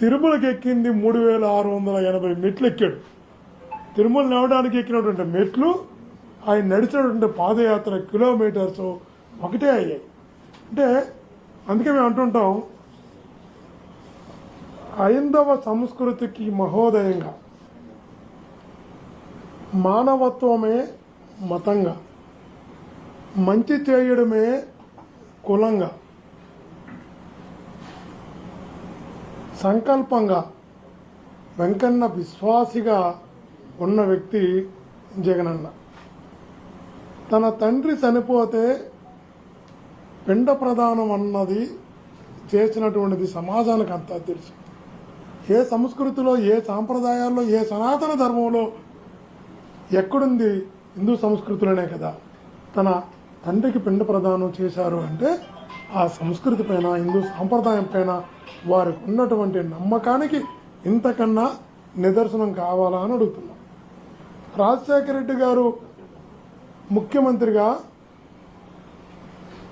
తిరుమలకి ఎక్కింది మూడు వేల ఆరు వందల ఎనభై మెట్లు ఎక్కాడు. తిరుమల నడవడానికి ఎక్కినటువంటి మెట్లు ఆయన నడిచినటువంటి పాదయాత్ర కిలోమీటర్స్ ఒకటే అయ్యాయి. అంటే అందుకే మేము అంటుంటాం హైందవ సంస్కృతికి మహోదయంగా మానవత్వమే మతంగా మంచి చేయడమే కులంగా సంకల్పంగా వెంకన్న విశ్వాసిగా ఉన్న వ్యక్తి జగనన్న. తన తండ్రి చనిపోతే పిండ ప్రదానం అన్నది చేసినటువంటిది సమాజానికి అంతా తెలుసు. ఏ సంస్కృతిలో ఏ సాంప్రదాయాల్లో ఏ సనాతన ధర్మంలో ఎక్కడుంది హిందూ సంస్కృతిలోనే కదా. తన తండ్రికి పిండ ప్రదానం చేశారు అంటే ఆ సంస్కృతి పైన హిందూ సాంప్రదాయం పైన వారికి ఉన్నటువంటి నమ్మకానికి ఇంతకన్నా నిదర్శనం కావాలా అని అడుగుతున్నాం. రాజశేఖర రెడ్డి గారు ముఖ్యమంత్రిగా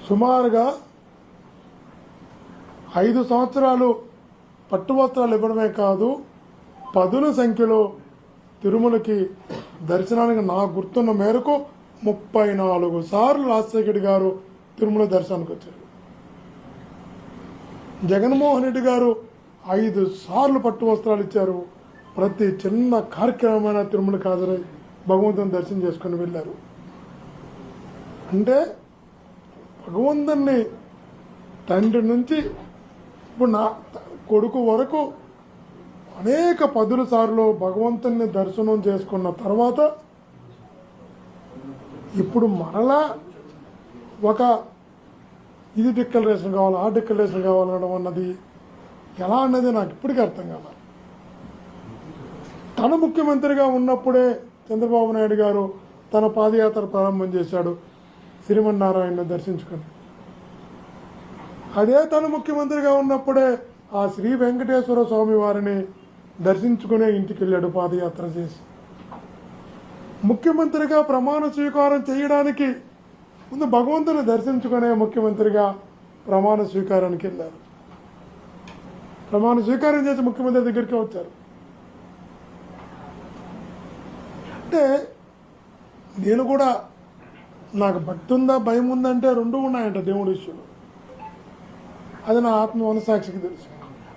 సుమారుగా ఐదు సంవత్సరాలు పట్టువస్త్రాలు ఇవ్వడమే కాదు పదుల సంఖ్యలో తిరుమలకి దర్శనానికి నా గుర్తున్న మేరకు ముప్పై నాలుగు సార్లు రాజశేఖర రెడ్డి గారు తిరుమల దర్శనానికి వచ్చారు. జగన్మోహన్ రెడ్డి గారు ఐదు సార్లు పట్టు వస్త్రాలు ఇచ్చారు. ప్రతి చిన్న కార్యక్రమమైన తిరుమలకి హాజరై భగవంతుని దర్శనం చేసుకుని వెళ్ళారు. అంటే భగవంతుని తండ్రి నుంచి ఇప్పుడు నా కొడుకు వరకు అనేక పదుల సార్లు భగవంతుని దర్శనం చేసుకున్న తర్వాత ఇప్పుడు మరలా ఒక ఇది డిక్లరేషన్ కావాలి ఆ డిక్లరేషన్ కావాలనడం అన్నది ఎలా అన్నది నాకు ఇప్పటికీ అర్థం కావాలి తన ముఖ్యమంత్రిగా ఉన్నప్పుడే చంద్రబాబు నాయుడు గారు తన పాదయాత్ర ప్రారంభం చేశాడు. శ్రీమన్నారాయణ దర్శించుకొని. అదే తను ముఖ్యమంత్రిగా ఉన్నప్పుడే ఆ శ్రీ వెంకటేశ్వర స్వామి వారిని దర్శించుకునే ఇంటికి వెళ్ళాడు పాదయాత్ర చేసి. ముఖ్యమంత్రిగా ప్రమాణ స్వీకారం చేయడానికి ముందు భగవంతుని దర్శించుకునే ముఖ్యమంత్రిగా ప్రమాణ స్వీకారానికి వెళ్ళారు. ప్రమాణ స్వీకారం చేసి ముఖ్యమంత్రి దగ్గరికి వచ్చారు. అంటే నేను కూడా నాకు భక్తి ఉందా భయం ఉందంటే రెండు ఉన్నాయంట దేవుడు విషయంలో అది నా ఆత్మ మనసాక్షికి తెలుసు.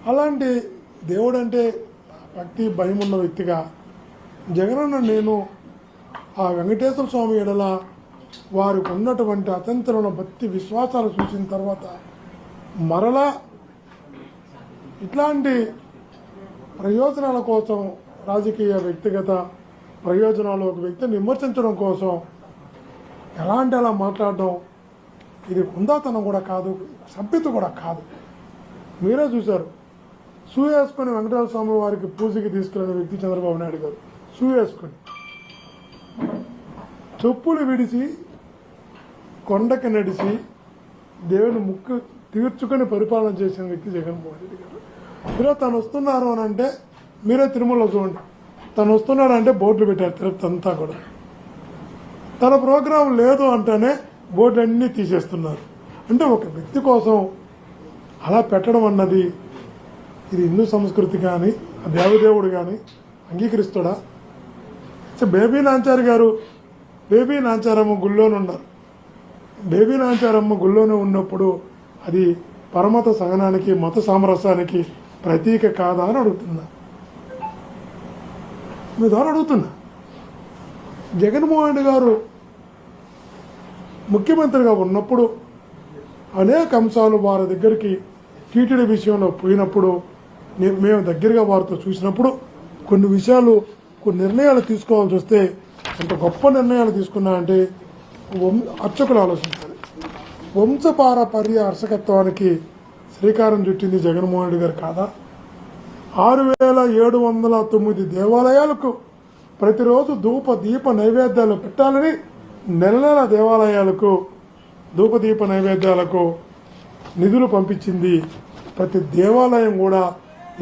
అలాంటి దేవుడు అంటే భక్తి భయం ఉన్న వ్యక్తిగా జగనన్న నేను ఆ వెంకటేశ్వర స్వామి ఎడల వారికి ఉన్నటువంటి అతంతరమైన భక్తి విశ్వాసాలు చూసిన తర్వాత మరలా ఇట్లాంటి ప్రయోజనాల కోసం రాజకీయ వ్యక్తిగత ప్రయోజనాలు ఒక వ్యక్తిని విమర్శించడం కోసం ఎలా అలా మాట్లాడడం ఇది హుందాతనం కూడా కాదు సభ్యత కూడా కాదు. మీరే చూశారు. షూ వేసుకొని వెంకటేశ్వర స్వామి వారికి పూజకి తీసుకెళ్ళిన వ్యక్తి చంద్రబాబు నాయుడు గారు. షూ వేసుకొని. చెప్పులు విడిచి కొండకి నడిచి దేవుని ముక్కు తీర్చుకొని పరిపాలన చేసిన వ్యక్తి జగన్మోహన్ రెడ్డి గారు. మీరు తను వస్తున్నారు అని అంటే మీరే తిరుమలలో చూడండి. తను వస్తున్నాడు అంటే బోర్డులు పెట్టారు తిరుపతి అంతా కూడా. తన ప్రోగ్రాం లేదు అంటేనే బోర్డు అన్నీ తీసేస్తున్నారు. అంటే ఒక వ్యక్తి కోసం అలా పెట్టడం అన్నది ఇది హిందూ సంస్కృతి కానీ దేవదేవుడు కానీ అంగీకరిస్తాడా? బేబీ నాంచారి గారు బేబీ నాంచారమ్మ గుళ్ళోనే ఉన్నారు. బేబీ నాంచారమ్మ గుళ్ళోనే ఉన్నప్పుడు అది పరమత సహనానికి మత సామరస్యానికి ప్రతీక కాదా అని అడుగుతున్నా. మీ ద్వారా అడుగుతున్నా. జగన్మోహన్ రెడ్డి గారు ముఖ్యమంత్రిగా ఉన్నప్పుడు అనేక అంశాలు వారి దగ్గరికి టీటీడీ విషయంలో పోయినప్పుడు మేము దగ్గరగా వారితో చూసినప్పుడు కొన్ని విషయాలు కొన్ని నిర్ణయాలు తీసుకోవాల్సి వస్తే ఎంత గొప్ప నిర్ణయాలు తీసుకున్నా అంటే వం అర్చకులు ఆలోచించాలి. వంశపారపర్య అర్చకత్వానికి శ్రీకారం చుట్టింది జగన్మోహన్ రెడ్డి గారు కాదా? ఆరు వేల ఏడు వందల తొమ్మిది దేవాలయాలకు ప్రతిరోజు ధూప దీప నైవేద్యాలు పెట్టాలని నెల నెల దేవాలయాలకు ధూప దీప నైవేద్యాలకు నిధులు పంపించింది ప్రతి దేవాలయం కూడా.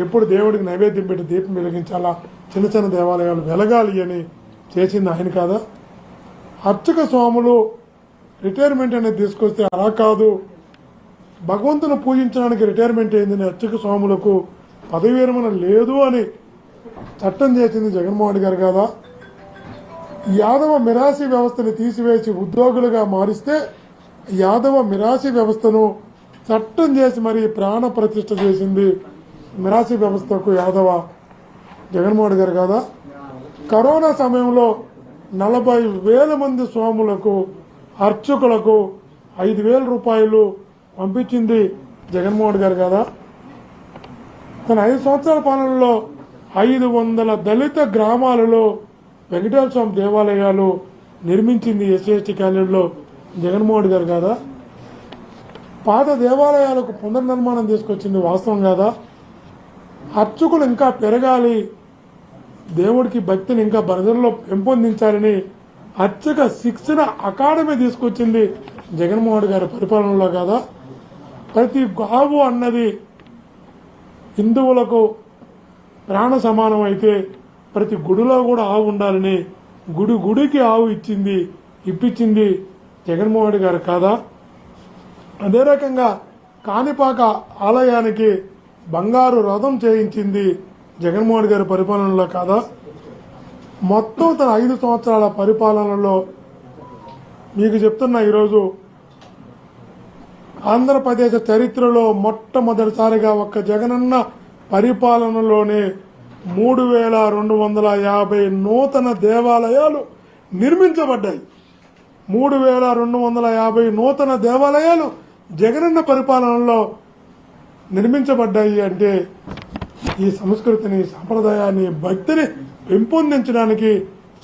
ఎప్పుడు దేవుడికి నైవేద్యం పెట్టి దీపం వెలిగించాలా? చిన్న చిన్న దేవాలయాలు వెలగాలి అని చేసింది ఆయన కాదా? అర్చక స్వాములు రిటైర్మెంట్ అనేది తీసుకొస్తే అలా కాదు. భగవంతుని పూజించడానికి రిటైర్మెంట్ అయిందని అర్చక స్వాములకు పదవి విరమణ లేదు అని చట్టం చేసింది జగన్మోహన్ గారు కదా? యాదవ మిరాసి వ్యవస్థని తీసివేసి ఉద్యోగులుగా మారిస్తే యాదవ మిరాసి వ్యవస్థను చట్టం చేసి మరి ప్రాణ ప్రతిష్ట చేసింది మిరాసి వ్యవస్థకు యాదవ జగన్మోహన్ గారు కదా? కరోనా సమయంలో నలభై వేల మంది స్వాములకు అర్చకులకు ఐదు వేల రూపాయలు పంపించింది జగన్మోహన్ గారు కదా. తన ఐదు సంవత్సరాల పాలనలో ఐదు వందల దళిత గ్రామాలలో వెంకటేశ్వర స్వామి దేవాలయాలు నిర్మించింది ఎస్సీఎస్టీ కాలేజీలో జగన్మోహన్ గారు కదా. పాత దేవాలయాలకు పునర్నిర్మాణం తీసుకొచ్చింది వాస్తవం కాదా. అర్చకులు ఇంకా పెరగాలి దేవుడికి భక్తిని ఇంకా ప్రజల్లో పెంపొందించాలని అర్చక శిక్షణ అకాడమీ తీసుకొచ్చింది జగన్మోహన్ గారి పరిపాలనలో కాదా? ప్రతి గావు అన్నది హిందువులకు ప్రాణ సమానం అయితే ప్రతి గుడిలో కూడా ఆవు ఉండాలని గుడి గుడికి ఆవు ఇచ్చింది ఇప్పించింది జగన్మోహన్ గారు కాదా? అదే రకంగా కాణిపాక ఆలయానికి బంగారు రథం చేయించింది జగన్మోహన్ గారి పరిపాలనలో కాదా? మొత్తం తన ఐదు సంవత్సరాల పరిపాలనలో మీకు చెప్తున్నా ఈరోజు ఆంధ్రప్రదేశ్ చరిత్రలో మొట్టమొదటిసారిగా ఒక్క జగనన్న పరిపాలనలోనే మూడు వేల రెండు వందల యాభై నూతన దేవాలయాలు నిర్మించబడ్డాయి. మూడు వేల రెండు వందల యాభై నూతన దేవాలయాలు జగనన్న పరిపాలనలో నిర్మించబడ్డాయి అంటే ఈ సంస్కృతిని సంప్రదాయాన్ని భక్తిని పెంపొందించడానికి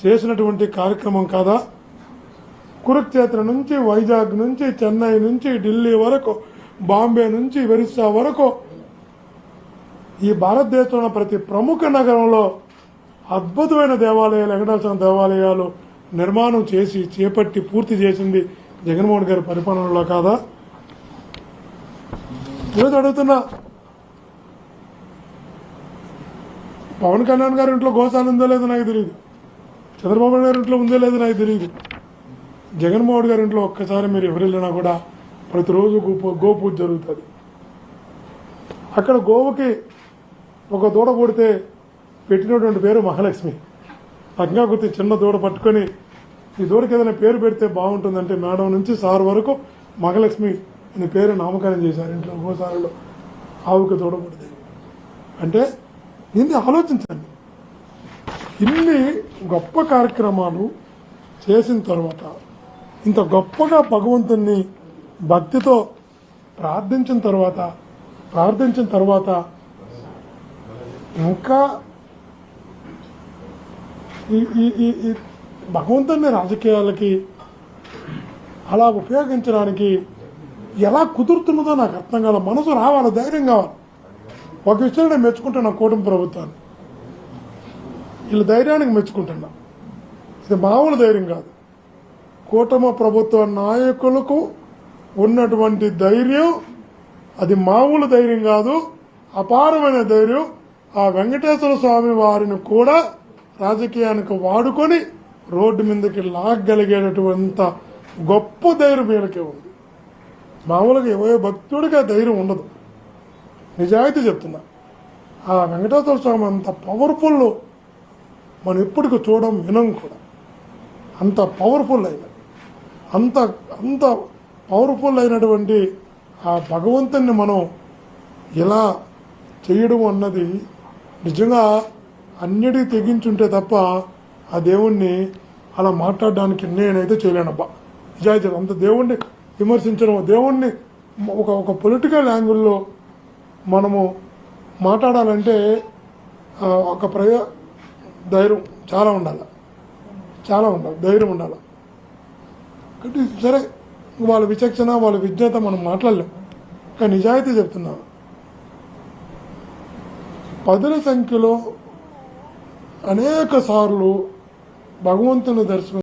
చేసినటువంటి కార్యక్రమం కాదా? కురుక్షేత్ర నుంచి వైజాగ్ నుంచి చెన్నై నుంచి ఢిల్లీ వరకు బాంబే నుంచి ఒరిస్సా వరకు ఈ భారతదేశంలో ప్రతి ప్రముఖ నగరంలో అద్భుతమైన దేవాలయాలు వెంకటేశ్వర దేవాలయాలు నిర్మాణం చేసి చేపట్టి పూర్తి చేసింది జగన్మోహన్ గారి పరిపాలనలో కాదా? ఈరోజు అడుగుతున్నా పవన్ కళ్యాణ్ గారి ఇంట్లో గోశాల ఉందో లేదో నాకు తెలియదు చంద్రబాబు గారి ఇంట్లో ఉందో లేదో నాకు తెలియదు జగన్మోహన్ గారి ఇంట్లో ఒక్కసారి మీరు ఎవరు వెళ్ళినా కూడా ప్రతిరోజు గోపూ గోపూజ జరుగుతుంది. అక్కడ గోవుకి ఒక దూడ కొడితే పెట్టినటువంటి పేరు మహాలక్ష్మి. పక్కగా గుర్తి చిన్న దూడ పట్టుకొని ఈ దూడకి ఏదైనా పేరు పెడితే బాగుంటుందంటే మేడం నుంచి సార్ వరకు మహాలక్ష్మి అనే పేరు నామకరణం చేశారు ఇంట్లో గోసాలలో ఆవుకి దూడ పుడితే అంటే దీన్ని ఆలోచించండి. ఇన్ని గొప్ప కార్యక్రమాలు చేసిన తర్వాత ఇంత గొప్పగా భగవంతుణ్ణి భక్తితో ప్రార్థించిన తర్వాత ప్రార్థించిన తర్వాత ఇంకా ఈ ఈ ఈ ఈ భగవంతుని రాజకీయాలకి అలా ఉపయోగించడానికి ఎలా కుదురుతున్నదో నాకు అర్థం కాదు మనసు రావాలి ధైర్యం కావాలి. ఒక విషయంలో నేను మెచ్చుకుంటున్నా కూటమి ప్రభుత్వాన్ని. వీళ్ళ ధైర్యానికి మెచ్చుకుంటున్నా. ఇది మామూలు ధైర్యం కాదు. కూటమి ప్రభుత్వ నాయకులకు ఉన్నటువంటి ధైర్యం అది మామూలు ధైర్యం కాదు అపారమైన ధైర్యం. ఆ వెంకటేశ్వర స్వామి వారిని కూడా రాజకీయానికి వాడుకొని రోడ్డు మీదకి లాగగలిగేటటువంటి గొప్ప ధైర్యం వీళ్ళకే ఉంది మామూలుగా ఏ భక్తుడికి ఆ ధైర్యం ఉండదు. నిజాయితీ చెప్తున్నా. ఆ వెంకటేశ్వర స్వామి అంత పవర్ఫుల్ మనం ఎప్పటికీ చూడడం వినం కూడా. అంత పవర్ఫుల్ అయిన అంత అంత పవర్ఫుల్ అయినటువంటి ఆ భగవంతుని మనం ఇలా చేయడం అన్నది నిజంగా అన్నిటికీ తెగించుంటే తప్ప ఆ దేవుణ్ణి అలా మాట్లాడడానికి నేనైతే చేయలేనబ్బా. నిజాయితీ అంత దేవుణ్ణి విమర్శించడం దేవుణ్ణి ఒక ఒక పొలిటికల్ యాంగిల్లో మనము మాట్లాడాలంటే ఒక ప్రయ ధైర్యం చాలా ఉండాలి. చాలా ఉండాలి. ధైర్యం ఉండాలి. కాబట్టి సరే వాళ్ళ విచక్షణ వాళ్ళ విజ్ఞత మనం మాట్లాడలేం. కానీ నిజాయితీ చెప్తున్నాను పదుల సంఖ్యలో అనేక సార్లు భగవంతుని దర్శనం